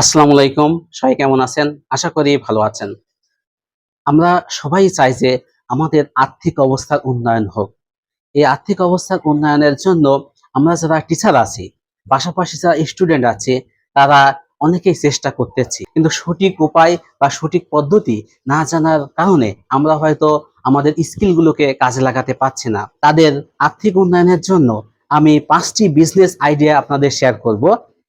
আসসালামু আলাইকুম। সবাই কেমন আছেন? আশা করি ভালো আছেন। আমরা সবাই চাই যে আমাদের আর্থিক অবস্থার উন্নয়ন হোক। এই আর্থিক অবস্থার উন্নয়নের জন্য আমরা যারা টিচার আছি, পাশাপাশি যারা স্টুডেন্ট আছে, তারা অনেকেই চেষ্টা করতেছি। কিন্তু সঠিক উপায় বা সঠিক পদ্ধতি না জানার কারণে আমরা হয়তো আমাদের স্কিলগুলোকে কাজে লাগাতে পারছি না। তাদের আর্থিক উন্নয়নের জন্য আমি পাঁচটি বিজনেস আইডিয়া আপনাদের শেয়ার করব।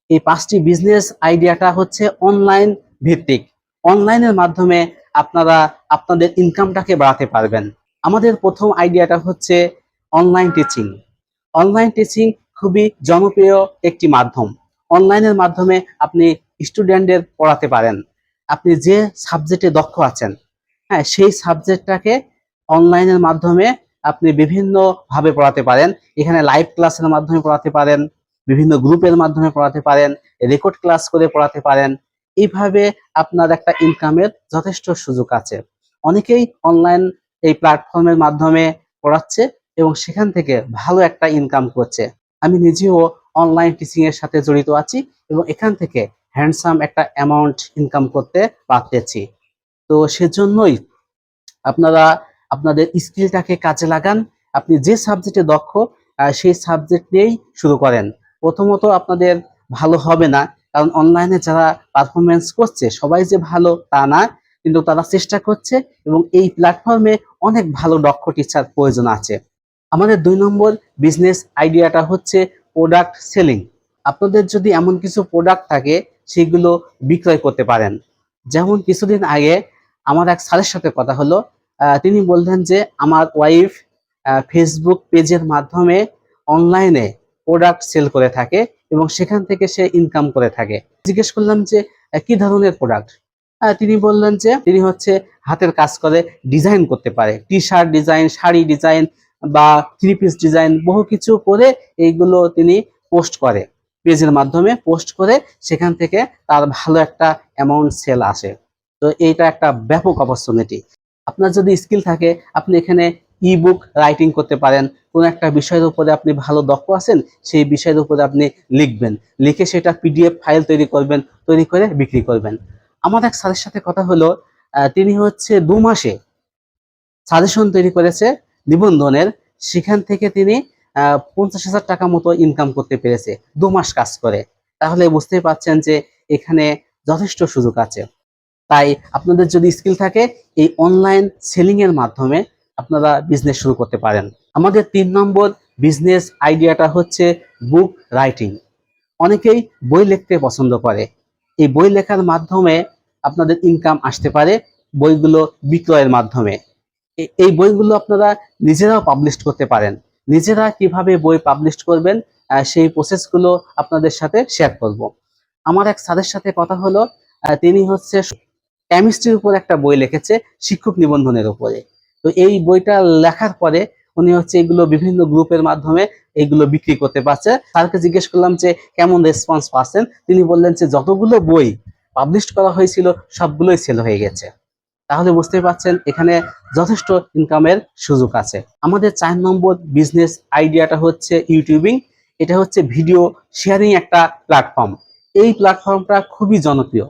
এই পাঁচটি বিজনেস আইডিয়াটা হচ্ছে অনলাইন ভিত্তিক। অনলাইনের মাধ্যমে আপনারা আপনাদের ইনকামটাকে বাড়াতে পারবেন। আমাদের প্রথম আইডিয়াটা হচ্ছে অনলাইন টিচিং অনলাইন টিচিং খুবই জনপ্রিয় একটি মাধ্যম। অনলাইনের মাধ্যমে আপনি স্টুডেন্টদের পড়াতে পারেন। আপনি যে সাবজেক্টে দক্ষ আছেন হ্যাঁ সেই সাবজেক্টটাকে অনলাইনের মাধ্যমে আপনি বিভিন্নভাবে পড়াতে পারেন। এখানে লাইভ ক্লাসের মাধ্যমে পড়াতে পারেন। বিভিন্ন গ্রুপের মাধ্যমে পড়াতে পারেন রেকর্ড ক্লাস করে পড়াতে পারেন, এইভাবে আপনার একটা ইনকামের যথেষ্ট সুযোগ আছে। অনেকেই অনলাইন এই প্ল্যাটফর্মের মাধ্যমে পড়াচ্ছে এবং সেখান থেকে ভালো একটা ইনকাম করছে। আমি নিজেও অনলাইন টিচিং এর সাথে জড়িত আছি এবং এখান থেকে হ্যান্ডসাম একটা অ্যামাউন্ট ইনকাম করতে পারতেছি। তো সেজন্যই আপনারা আপনাদের স্কিলটাকে কাজে লাগান, আপনি যে সাবজেক্টে দক্ষ সেই সাবজেক্ট নিয়েই শুরু করেন। প্রথমত আপনাদের ভালো হবে না। কারণ অনলাইনে যারা পারফরমেন্স করছে, সবাই যে ভালো তা না, কিন্তু তারা চেষ্টা করছে এবং এই প্ল্যাটফর্মে অনেক ভালো দক্ষ টিচার প্রয়োজন আছে। আমাদের দুই নম্বর বিজনেস আইডিয়াটা হচ্ছে প্রোডাক্ট সেলিং আপনাদের যদি এমন কিছু প্রোডাক্ট থাকে, সেগুলো বিক্রয় করতে পারেন। যেমন কিছুদিন আগে আমার এক স্যারের সাথে কথা হলো। তিনি বললেন যে, আমার ওয়াইফ ফেসবুক পেজের মাধ্যমে অনলাইনে প্রোডাক্ট সেল করে থাকে এবং সেখান থেকে সে ইনকাম করে থাকে। জিজ্ঞেস করলাম যে কি ধরনের প্রোডাক্ট তিনি বললেন যে, তিনি হচ্ছে হাতের কাজ করে ডিজাইন করতে পারে। T shirt design sari design বা থ্রি পিস ডিজাইন বহু কিছু করে এইগুলো তিনি পোস্ট করে। পেজের মাধ্যমে পোস্ট করে সেখান থেকে তার ভালো একটা অ্যামাউন্ট সেল আসে। তো এইটা একটা ব্যাপক অপরচুনিটি আপনার যদি স্কিল থাকে, আপনি এখানে ই বুক রাইটিং করতে পারেন। কোন একটা বিষয়ের উপরে আপনি ভালো দক্ষ আছেন, সেই বিষয়ের উপরে আপনি লিখবেন। লিখে সেটা পিডিএফ ফাইল তৈরি করবেন, তৈরি করে বিক্রি করবেন। আমার এক স্যারের সাথে কথা হলো তিনি হচ্ছে দু মাসে সাজেশন তৈরি করেছে নিবন্ধনের। সেখান থেকে তিনি পঞ্চাশ হাজার টাকা মতো ইনকাম করতে পেরেছে, দু মাস কাজ করে। তাহলে বুঝতেই পারছেন যে এখানে যথেষ্ট সুযোগ আছে। তাই আপনাদের যদি স্কিল থাকে, এই অনলাইন সেলিং এর মাধ্যমে আপনারা বিজনেস শুরু করতে পারেন। আমাদের তিন নম্বর বিজনেস আইডিয়াটা হচ্ছে বুক রাইটিং অনেকেই বই লিখতে পছন্দ করে। এই বই লেখার মাধ্যমে আপনাদের ইনকাম আসতে পারে বইগুলো বিক্রয়ের মাধ্যমে। এই বইগুলো আপনারা নিজেরাও পাবলিশ করতে পারেন। নিজেরা কীভাবে বই পাবলিশ করবেন সেই প্রসেসগুলো আপনাদের সাথে শেয়ার করব। আমার এক স্যারের সাথে কথা হলো তিনি হচ্ছে কেমিস্ট্রির উপর একটা বই লিখেছে, শিক্ষক নিবন্ধনের উপরে। তো এই বইটা লেখার পরে উনি হচ্ছে এগুলো বিভিন্ন গ্রুপের মাধ্যমে এইগুলো বিক্রি করতে পারছে। স্যারকে জিজ্ঞেস করলাম যে, কেমন রেসপন্স পাচ্ছেন? তিনি বললেন যে, যতগুলো বই পাবলিশ করা হয়েছিল, সবগুলোই সেল হয়ে গেছে। তাহলে বুঝতেই পারছেন, এখানে যথেষ্ট ইনকামের সুযোগ আছে। আমাদের চার নম্বর বিজনেস আইডিয়াটা হচ্ছে ইউটিউবিং এটা হচ্ছে ভিডিও শেয়ারিং একটা প্ল্যাটফর্ম এই প্ল্যাটফর্মটা খুবই জনপ্রিয়।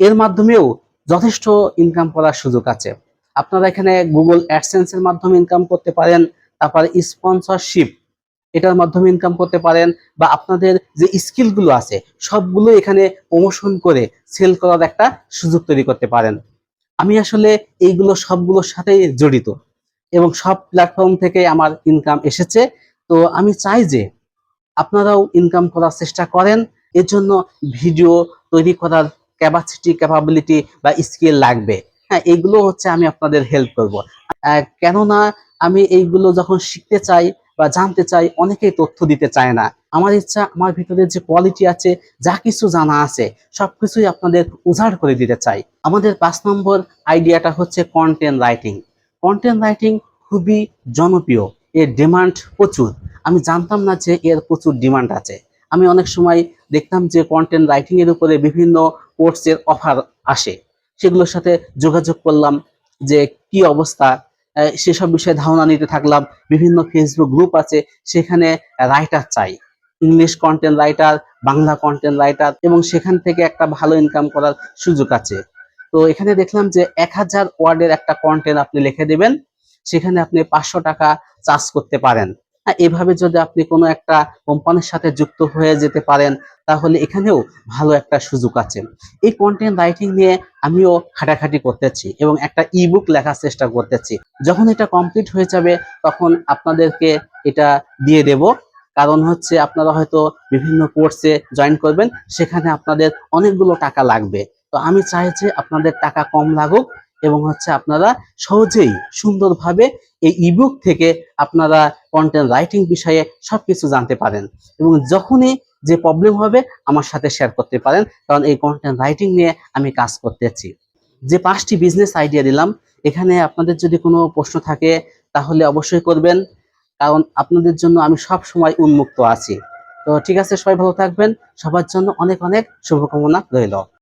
এর মাধ্যমেও যথেষ্ট ইনকাম করার সুযোগ আছে। আপনারা এখানে গুগল অ্যাডসেন্স এর মাধ্যমে ইনকাম করতে পারেন, তারপর স্পন্সরশিপ এটার মাধ্যমে ইনকাম করতে পারেন, বা আপনাদের যে স্কিলগুলো আছে, সবগুলো এখানে প্রমোশন করে সেল করার একটা সুযোগ তৈরি করতে পারেন। আমি আসলে এইগুলো সবগুলোর সাথেই জড়িত এবং সব প্ল্যাটফর্ম থেকে আমার ইনকাম এসেছে। তো আমি চাই যে আপনারাও ইনকাম করার চেষ্টা করেন, এর জন্য ভিডিও তৈরি করার ক্যাপাসিটি ক্যাপাবিলিটি বা স্কিল লাগবে। হ্যাঁ এগুলো হচ্ছে আমি আপনাদের হেল্প করব। কেননা আমি এইগুলো যখন শিখতে চাই বা জানতে চাই, অনেকেই তথ্য দিতে চায় না। আমার ইচ্ছা, আমার ভিতরে যে কোয়ালিটি আছে, যা কিছু জানা আছে সব কিছুই আপনাদের উজাড় করে দিতে চাই। আমাদের পাঁচ নম্বর আইডিয়াটা হচ্ছে কন্টেন্ট রাইটিং কন্টেন্ট রাইটিং খুবই জনপ্রিয়, এর ডিমান্ড প্রচুর। আমি জানতাম না যে এর প্রচুর ডিমান্ড আছে। আমি অনেক সময় দেখতাম যে কন্টেন্ট রাইটিংয়ের উপরে বিভিন্ন কোর্সের অফার আসে। সেগুলোর সাথে যোগাযোগ করলাম যে কি অবস্থা সেসব বিষয়ে ধারণা নিতে থাকলাম। বিভিন্ন ফেসবুক গ্রুপ আছে, সেখানে রাইটার চাই। English content writer Bangla content writer এবং সেখান থেকে একটা ভালো ইনকাম করার সুযোগ আছে। তো এখানে দেখলাম যে এক হাজার ওয়ার্ডের একটা কন্টেন্ট আপনি লিখে দেবেন, সেখানে আপনি পাঁচশো টাকা চার্জ করতে পারেন। এভাবে যদি আপনি কোনো একটা কোম্পানির সাথে যুক্ত হয়ে যেতে পারেন, তাহলে এখানেও ভালো একটা সুযোগ আছে। এই কন্টেন্ট রাইটিং নিয়ে আমিও খাটাখাটি করতেছি এবং একটা ইবুক লেখার চেষ্টা করতেছি। যখন এটা কমপ্লিট হয়ে যাবে, তখন আপনাদেরকে এটা দিয়ে দেব। কারণ হচ্ছে আপনারা হয়তো বিভিন্ন কোর্সে জয়েন করবেন, সেখানে আপনাদের অনেকগুলো টাকা লাগবে। তো আমি চাই যে আপনাদের টাকা কম লাগুক এবং হচ্ছে আপনারা সহজেই সুন্দরভাবে এই ইবুক থেকে আপনারা কন্টেন্ট রাইটিং বিষয়ে সবকিছু জানতে পারেন। এবং যখনই যে প্রবলেম হবে, আমার সাথে শেয়ার করতে পারেন, কারণ এই কন্টেন্ট রাইটিং নিয়ে আমি কাজ করতেছি। যে পাঁচটি বিজনেস আইডিয়া দিলাম, এখানে আপনাদের যদি কোনো প্রশ্ন থাকে, তাহলে অবশ্যই করবেন। কারণ আপনাদের জন্য আমি সব সময় উন্মুক্ত আছি। তো ঠিক আছে, সবাই ভালো থাকবেন। সবার জন্য অনেক অনেক শুভকামনা রইল।